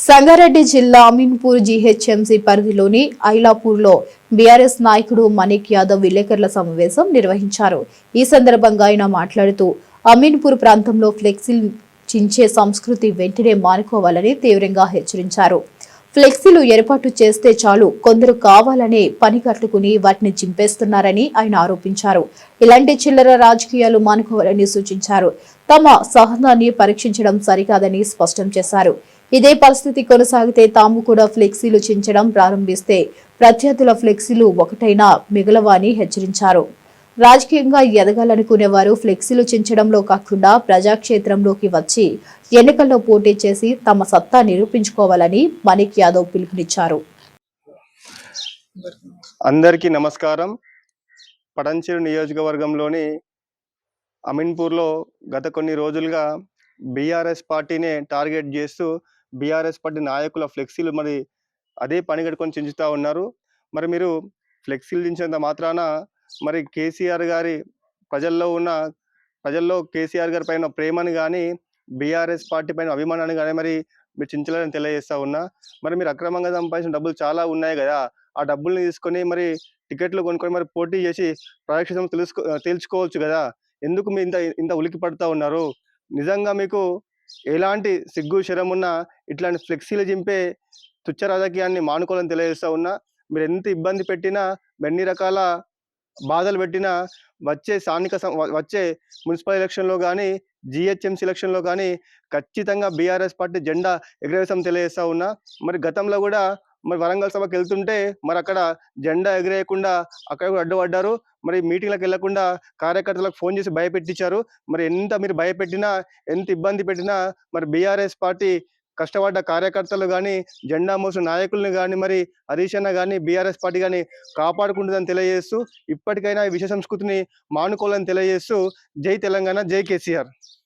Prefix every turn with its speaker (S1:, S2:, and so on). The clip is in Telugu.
S1: సంగారెడ్డి జిల్లా అమీన్పూర్ జీహెచ్ఎంసీ పరిధిలోని ఐలాపూర్లో బీఆర్ఎస్ నాయకుడు మణిక్ యాదవ్ విలేకరుల సమావేశం నిర్వహించారు. ఈ సందర్భంగా ఆయన మాట్లాడుతూ అమీన్పూర్ ప్రాంతంలో ఫ్లెక్సీలు చించే సంస్కృతి వెంటనే మానుకోవాలని తీవ్రంగా హెచ్చరించారు. ఫ్లెక్సీలు ఏర్పాటు చేస్తే చాలు కొందరు కావాలనే పని కట్టుకుని వాటిని చింపేస్తున్నారని ఆయన ఆరోపించారు. ఇలాంటి చిల్లర రాజకీయాలు మానుకోవాలని సూచించారు. తమ సహనాన్ని పరీక్షించడం సరికాదని స్పష్టం చేశారు. ఇదే పరిస్థితి కొనసాగితే తాము కూడా ఫ్లెక్సీలు చించడం ప్రారంభిస్తే ప్రత్యర్థుల ఫ్లెక్సీలు ఒకటైనా మిగలవని హెచ్చరించారు. రాజకీయంగా ఎదగాలనుకునే వారు ఫ్లెక్సీలు చించడంలో కాకుండా ప్రజాక్షేత్రంలోకి వచ్చి ఎన్నికల్లో పోటీ చేసి తమ సత్తా నిరూపించుకోవాలని మణిక్ యాదవ్ పిలుపునిచ్చారు.
S2: అందరికీ నమస్కారం. పడంచేరు నియోజకవర్గంలోని అమీన్పూర్లో గత కొన్ని రోజులుగా బీఆర్ఎస్ పార్టీనే టార్గెట్ చేస్తూ బీఆర్ఎస్ పార్టీ నాయకుల ఫ్లెక్సీలు మరి అదే పని కట్టుకొని చించుతూ ఉన్నారు. మరి మీరు ఫ్లెక్సీలు చించినంత మాత్రాన మరి కేసీఆర్ గారి ప్రజల్లో ఉన్న ప్రజల్లో కేసీఆర్ గారి పైన ప్రేమని కానీ బీఆర్ఎస్ పార్టీ పైన అభిమానాన్ని కానీ మరి మీరు చించలేదని తెలియజేస్తా ఉన్నా. మరి మీరు అక్రమంగా సంపాదించిన డబ్బులు చాలా ఉన్నాయి కదా. ఆ డబ్బుల్ని తీసుకొని మరి టికెట్లు కొనుక్కొని మరి పోటీ చేసి ప్రదక్షిణం తెలుసుకో తేల్చుకోవచ్చు కదా. ఎందుకు మీరు ఇంత ఇంత ఉలికి పడుతూ ఉన్నారు? నిజంగా మీకు ఎలాంటి సిగ్గు శరం ఉన్నా ఇట్లాంటి ఫ్లెక్సీలు చింపే తుచ్చ రాజకీయాన్ని మానుకోవాలని తెలియజేస్తా ఉన్నా. మీరు ఎంత ఇబ్బంది పెట్టినా ఎన్ని రకాల బాధలు పెట్టినా వచ్చే స్థానిక సం- వచ్చే మున్సిపల్ ఎలక్షన్లో కానీ జిహెచ్ఎంసీ ఎలక్షన్లో కానీ ఖచ్చితంగా బీఆర్ఎస్ పార్టీ జెండా ఎగరవేశం తెలియజేస్తా ఉన్నా. మరి గతంలో కూడా మరి వరంగల్ సభకి వెళ్తుంటే మరి అక్కడ జెండా ఎగిరేయకుండా అక్కడ కూడా అడ్డుపడ్డారు. మరి మీటింగ్లకు వెళ్ళకుండా కార్యకర్తలకు ఫోన్ చేసి భయపెట్టించారు. మరి ఎంత మీరు భయపెట్టినా ఎంత ఇబ్బంది పెట్టినా మరి బీఆర్ఎస్ పార్టీ కష్టపడ్డ కార్యకర్తలు కానీ జెండా మోసిన నాయకులను కానీ మరి హరీష్ అన్న కానీ బీఆర్ఎస్ పార్టీ కానీ కాపాడుకుంటుందని తెలియజేస్తూ ఇప్పటికైనా ఈ సంస్కృతిని మానుకోవాలని తెలియజేస్తూ జై తెలంగాణ జై కేసీఆర్.